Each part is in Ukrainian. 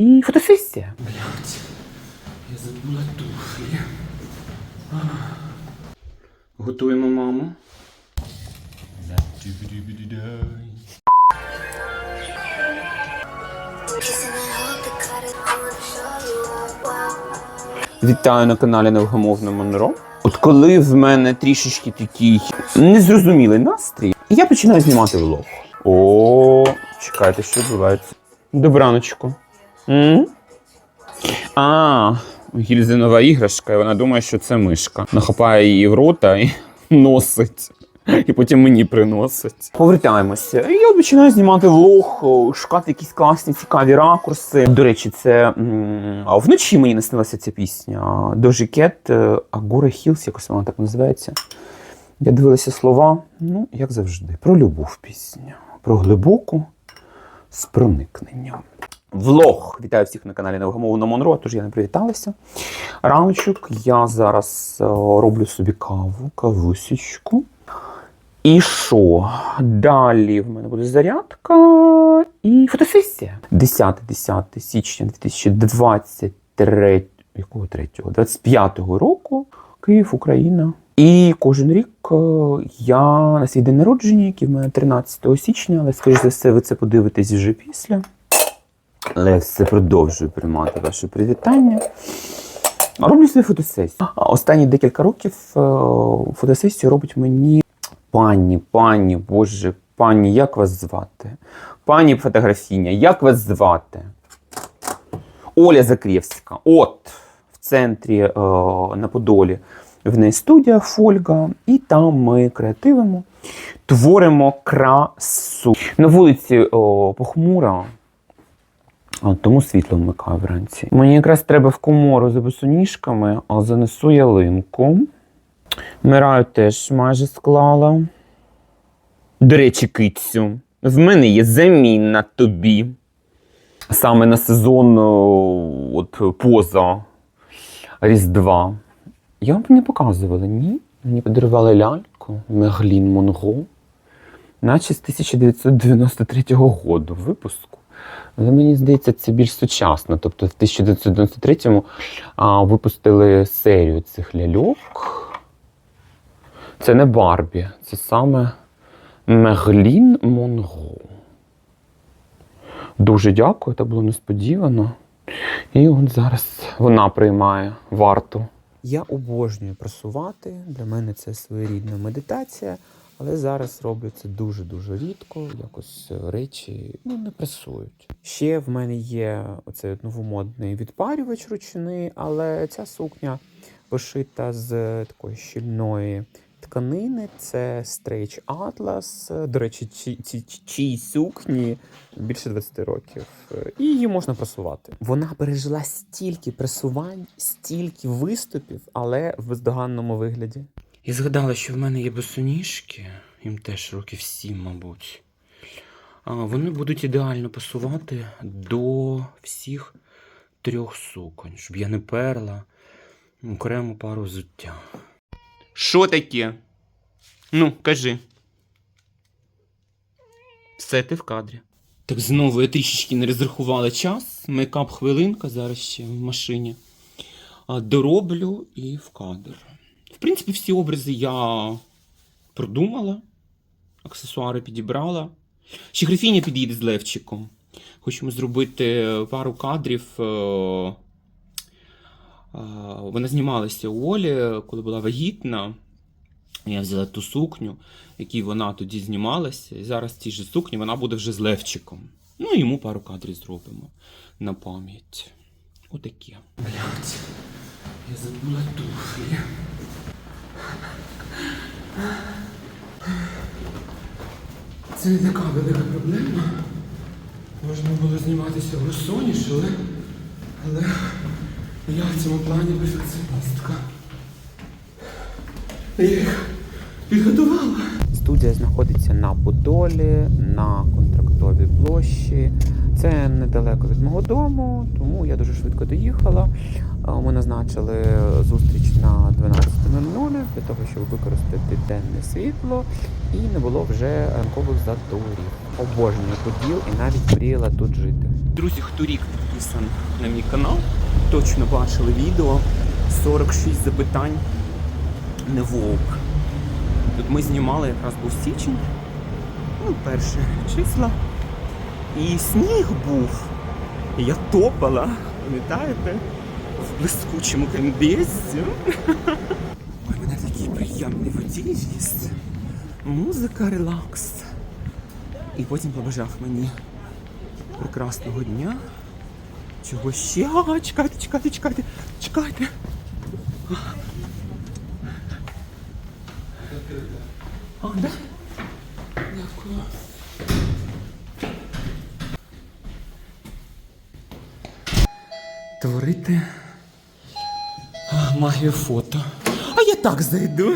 і фотосесія. Блять, я забула туфлі. Готуємо маму. Вітаю на каналі Невгамовне Монро. От коли в мене трішечки такий незрозумілий настрій, я починаю знімати влог. О, чекайте, що відбувається. Добраночку. М? А, Гільзи нова іграшка, і вона думає, що це мишка. Нахапає її в рота і носить. І потім мені приносить. Повертаємося. І я починаю знімати влог, шукати якісь класні, цікаві ракурси. До речі, це а вночі мені наснилася ця пісня. Дожі Кет, Агора Хілс, якось вона так називається. Я дивилася слова, ну, як завжди, про любов пісня, про глибоку з проникненням. Влог. Вітаю всіх на каналі Невгамовно Монро, тож я не привіталася. Раночок я зараз е, роблю собі каву, кавусечку. І що? Далі в мене буде зарядка і фотосесія. 10-10 січня 2023, якого 3? 25-го року. Київ, Україна. І кожен рік е, я на свій день народження, який в мене 13 січня, але скоріш за все, ви це подивитесь вже після. Але все продовжую приймати ваше привітання. Роблю свою фотосесію. Останні декілька років е, фотосесію робить мені пані, пані, боже, пані, як вас звати? Пані фотографіня, як вас звати? Оля Закрєвська. От в центрі е, на Подолі. В неї студія Фольга, і там ми креативимо, творимо красу. На вулиці о, похмуро, а тому світло вмикаю вранці. Мені якраз треба в комору за босоніжками, а занесу ялинку. Мираю теж майже склала. До речі, кицю, в мене є заміна тобі. Саме на сезон от, поза Різдва. Я вам не показувала, ні? Мені подарували ляльку Меглін Монго, наче з 1993 року випуску. Але мені здається, це більш сучасно. Тобто в 1993-му а, випустили серію цих ляльок. Це не Барбі, це саме Меглін Монго. Дуже дякую, це було несподівано. І от зараз вона приймає варту. Я обожнюю просувати. Для мене це своєрідна медитація, але зараз роблю це дуже-дуже рідко. Якось речі ну, не пресують. Ще в мене є оцей новомодний відпарювач ручний, але ця сукня пошита з такої щільної тканини. Це Stretch Atlas. До речі, ці, ці, цій сукні більше 20 років. І її можна просувати. Вона пережила стільки пресувань, стільки виступів, але в бездоганному вигляді. І згадала, що в мене є босоніжки, їм теж років сім, мабуть. А, Вони будуть ідеально пасувати до всіх трьох суконь, щоб я не перла окрему пару взуття. Що таке? Ну, кажи. Все, ти в кадрі. Так знову я трішечки не розрахувала час. Мейкап хвилинка зараз ще в машині. А, Дороблю і в кадр. Принципі, всі образи я продумала, аксесуари підібрала. Ще графіня підійде з Левчиком. Хочемо зробити пару кадрів. е, е, Вона знімалася у Олі, коли була вагітна. Я взяла ту сукню, якій вона тоді знімалася. І зараз в цій же сукні вона буде вже з Левчиком. Ну, йому пару кадрів зробимо на пам'ять. Отаке. Блять, я забула туфлі. Це не така велика проблема. Можна було зніматися в розсоніш, але. Але я в цьому плані перфекціоністка. Я їх підготувала. Студія знаходиться на Подолі, на контрактовій площі. Це недалеко від мого дому, тому я дуже швидко доїхала. Ми назначили зустріч на 12.00 для того, щоб використати денне світло і не було вже ранкових заторів. Обожнюю поділ і навіть мріяла тут жити. Друзі, хто рік підписаний на мій канал, точно бачили відео 46 запитань не вовк. Тут ми знімали якраз був січень, ну, перші числа. І сніг був. І я топала, пам'ятаєте? В блискучому кембезі. Ой, мене такий приємний водійність. Музика, релакс. І потім побажав мені прекрасного дня. Чого ще? А, чекайте, чекайте, чекайте, чекайте. А, да? Творити а, магію фото. А я так зайду.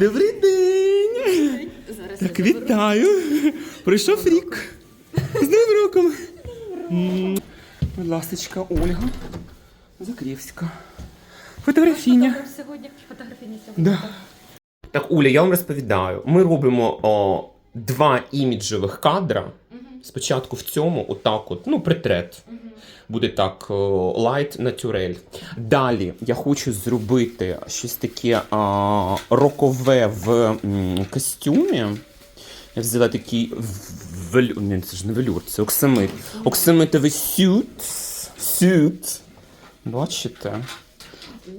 Добрий день. Зараз Так, вітаю. Пройшов рік. З Новим роком. Будь ласочка, Ольга Закрівська. Фотографіня. Сьогодні, фотографіні сьогодні. Да. Так, Уля, я вам розповідаю. Ми робимо о, два іміджевих кадра. Спочатку в цьому, отак, от, ну, притрет. Буде так, лайт натюрель. Далі я хочу зробити щось таке а, рокове в м, костюмі. Я взяла такий в- велю... Ні, це ж не велюр, це оксамит. Оксамитовий сют. Сют. Бачите?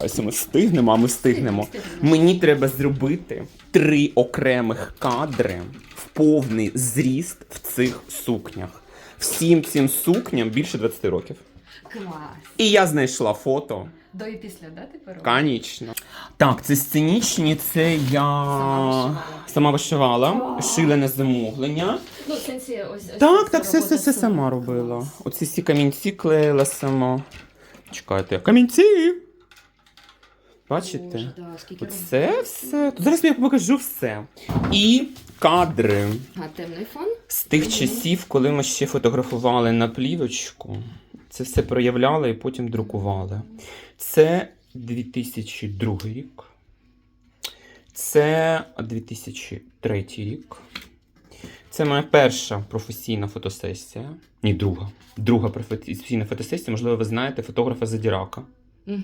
Якщо ми встигнемо, а ми встигнемо. Мені треба зробити три окремих кадри повний зріст в цих сукнях. Всім цим сукням більше 20 років. Клас. І я знайшла фото. До і після, да, ти робиш? Конечно. Так, це сценічні, це я вишивала. сама вишивала, шила на замовлення. Ну, в сенсі, ось, ось Так, так, все, все, все сама робила. Оці всі камінці клеїла сама. Чекайте, камінці! Бачите? Боже, да. Оце все. Тут зараз я покажу все. І кадри А, темний фон? з тих часів, коли ми ще фотографували на плівочку. Це все проявляли і потім друкували. Це 2002 рік. Це 2003 рік. Це моя перша професійна фотосесія. Ні, друга. Друга професійна фотосесія, можливо, ви знаєте, фотографа Задірака. Угу.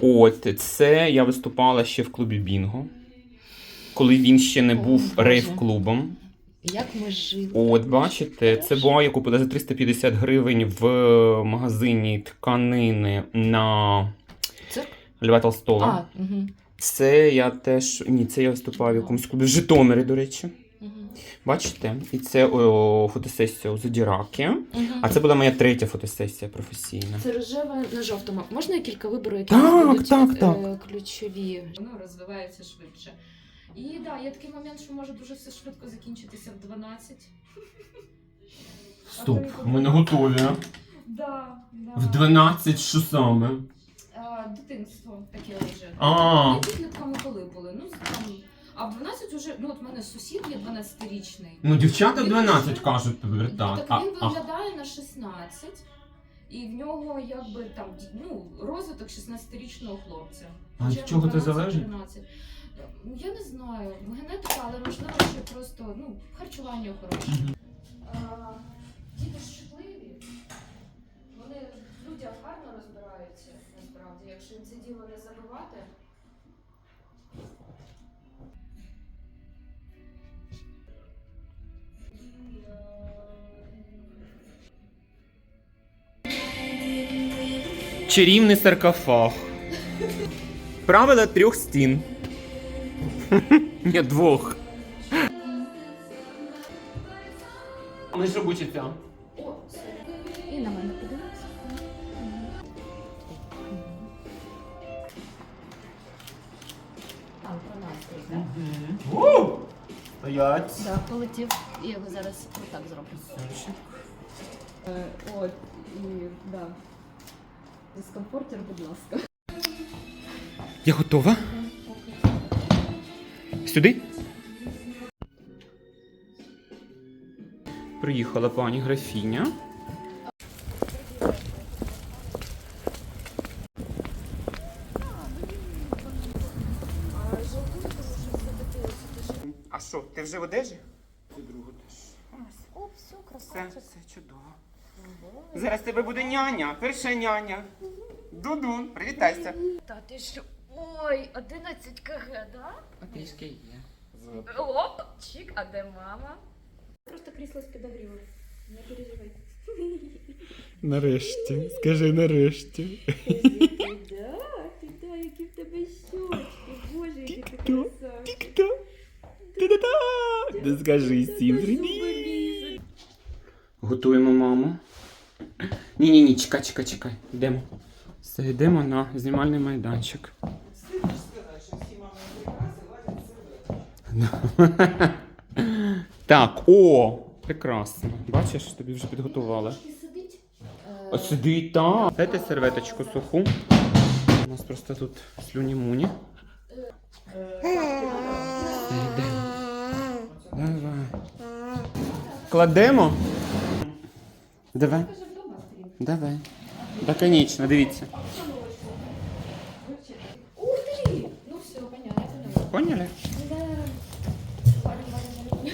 От це я виступала ще в клубі Бінго, коли він ще не О, був Боже. рейв-клубом. Як ми жили. От, бачите, це була я купила за 350 гривень в магазині тканини на Цирк? Льва Толстого. А, угу. Це я теж. Ні, це я виступав в якомусь клубі в Житомирі, до речі. Угу. Бачите? І це о, фотосесія у Зодіраки. Угу. А це була моя третя фотосесія професійна. Це рожеве на жовтому. Можна я кілька вибору, які Так, будуть так, е, ключові? Воно розвивається швидше. І так, да, є такий момент, що може дуже все швидко закінчитися в 12. Стоп, ми не готові. Да, да. В 12 що саме? А, дитинство таке вже. А. Ми підлітками коли були? Ну, там, а в 12 вже, ну от в мене сусід є 12-річний. Ну, дівчата в 12 кажуть повертати. Так А, він а, виглядає на 16, і в нього якби там ну, розвиток 16-річного хлопця. А від чого це 12-13. залежить? Я не знаю. Генетика, але можливо, ще просто ну, харчування хороше. А, Діти щасливі. Вони в людях гарно розбираються, насправді, якщо їм це діло не забивати. Чарівний саркофаг. Правила трьох стін. Ні, двох. Ми ж робочиця. О, і на мене подивився. А, про настрій, так? Стоять. Так, полетів. Я його зараз отак зроблю. Е, От, і да. Дискомфортер, будь ласка. Я готова. Сюди? Приїхала пані графіня. А що, ти вже в одежі? Ти другу теж. О, все, Все, все чудово. Зараз тебе буде няня, перша няня. Дудун, привітайся. Та ти що? Ой, 11 кг, да? А трішки є. Оп, чик, а де мама? Просто крісло з підогрівом. Не переживай. Нарешті, скажи нарешті. Ти да, ти да, які в тебе щочки, боже, які ти Хто? красавчик. Хто? Та-да-да! Да скажи всім привіт. Готуємо маму. Ні, ні, ні, чекай, чекай, чекай. Йдемо. Все, йдемо на знімальний майданчик. Так, о! Прекрасно. Бачиш, тобі вже підготували. Сидить. О, сидить там. Дайте серветочку суху. У нас просто тут слюні-муні. Давай. Кладемо? Давай. Давай. Да, конечно, дивіться. Ух ти! Ну все, поняла. Поняли? Да. Валим, валим, валим.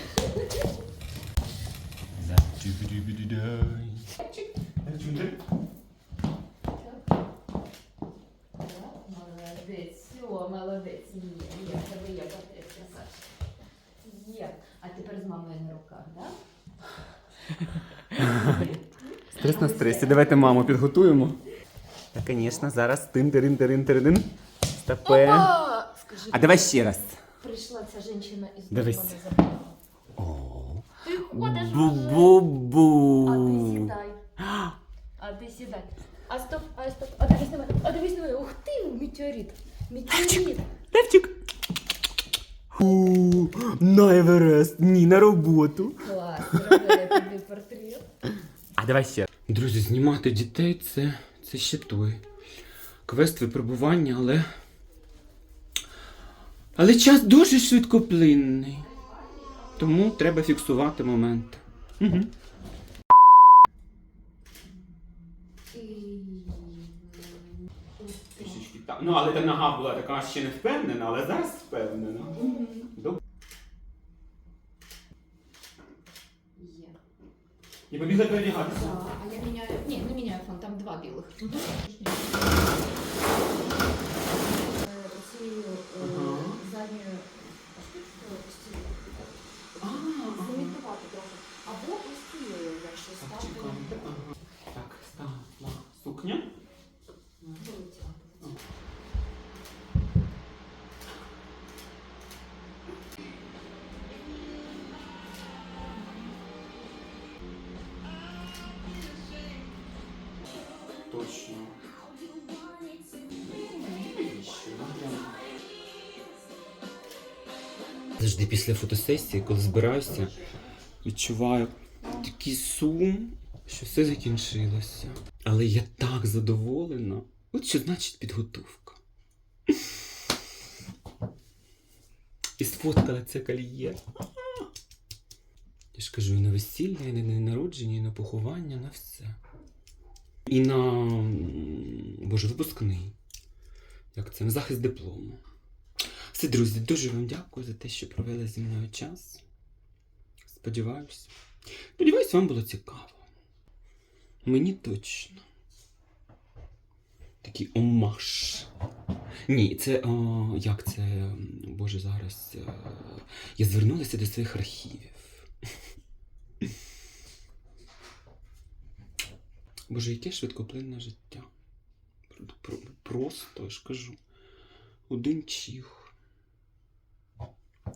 Молодець, все, молодець. Є, є, в тебе є портрет красавчик. Є. А тепер з мамою на руках, так? Стрес на стресі. Давайте маму підготуємо. Та, звісно, зараз тин тирин тирин тирин Стопе. Скажи, А давай ще раз. прийшла ця жінка із Дивись. не забрала. Ти ходиш вже. Бу-бу-бу. А ти сідай. А ти сідай. А стоп, а стоп, а дивись на мене, а дивись на мене. Ух ти, метеорит. Метеорит. Левчик. У, На Еверест, ні, на роботу. Клас, тобі портрет. А давай ще. Друзі, знімати дітей це, це ще той. Квест випробування, але. Але час дуже швидкоплинний. Тому треба фіксувати момент. Угу. Ну, але та нога була така ще не впевнена, але зараз впевнена. Добре. І побігли передягатися. Да, а я міняю. Ні, не міняю фон, там два білих. А, Ці е, Ага. задньої замітувати трохи. Або ось цією, якщо Так, Завжди після фотосесії, коли збираюся, відчуваю такий сум, що все закінчилося. Але я так задоволена. От що значить підготовка. І сфоткала це кольє. Я ж кажу, і на весілля, і на народження, і на поховання, на все. І на боже, випускний. Як це? На захист диплому. Все, друзі, дуже вам дякую за те, що провели зі мною час. Сподіваюся. Сподіваюсь, вам було цікаво. Мені точно. Такий омаш. Ні, це о, як це. Боже, зараз. е, я звернулася до своїх архівів. Боже, яке швидкоплинне життя. Про- про- Просто, я ж кажу. Один чих.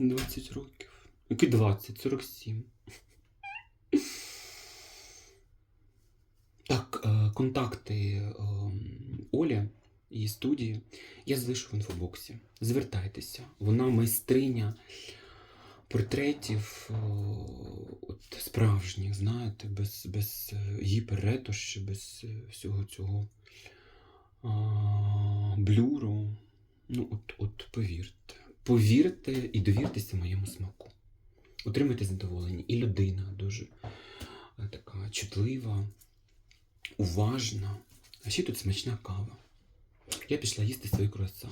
20 років. Які 20? 47. Так, е, контакти е, Олі і студії я залишу в інфобоксі. Звертайтеся. Вона майстриня портретів от, справжніх, знаєте, без, без е, гіперретуші, без е, всього цього блюру. Ну, от, от повірте. Повірте і довіртеся моєму смаку. Отримайте задоволення. І людина дуже е, така чутлива, уважна. А ще тут смачна кава. Я пішла їсти свої круасан.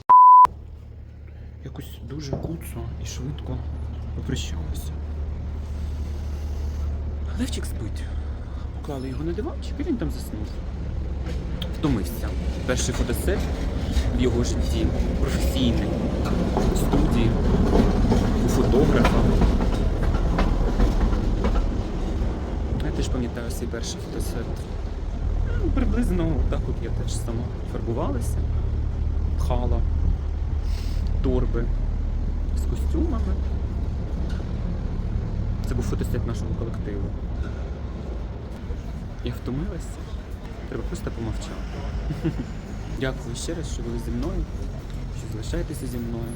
Якось дуже куцо і швидко попрощалася. Левчик спить. Поклали його на диванчик і він там заснув. Втомився. Перший фотосет в його житті професійний. В студії, у фотографа. Я теж пам'ятаю свій перший фотосет. Ну, приблизно так от я теж сама фарбувалася, пхала торби з костюмами. Це був фотосет нашого колективу. Я втомилася. Треба просто помовчати. Дякую ще раз, що були зі мною, що залишаєтеся зі мною.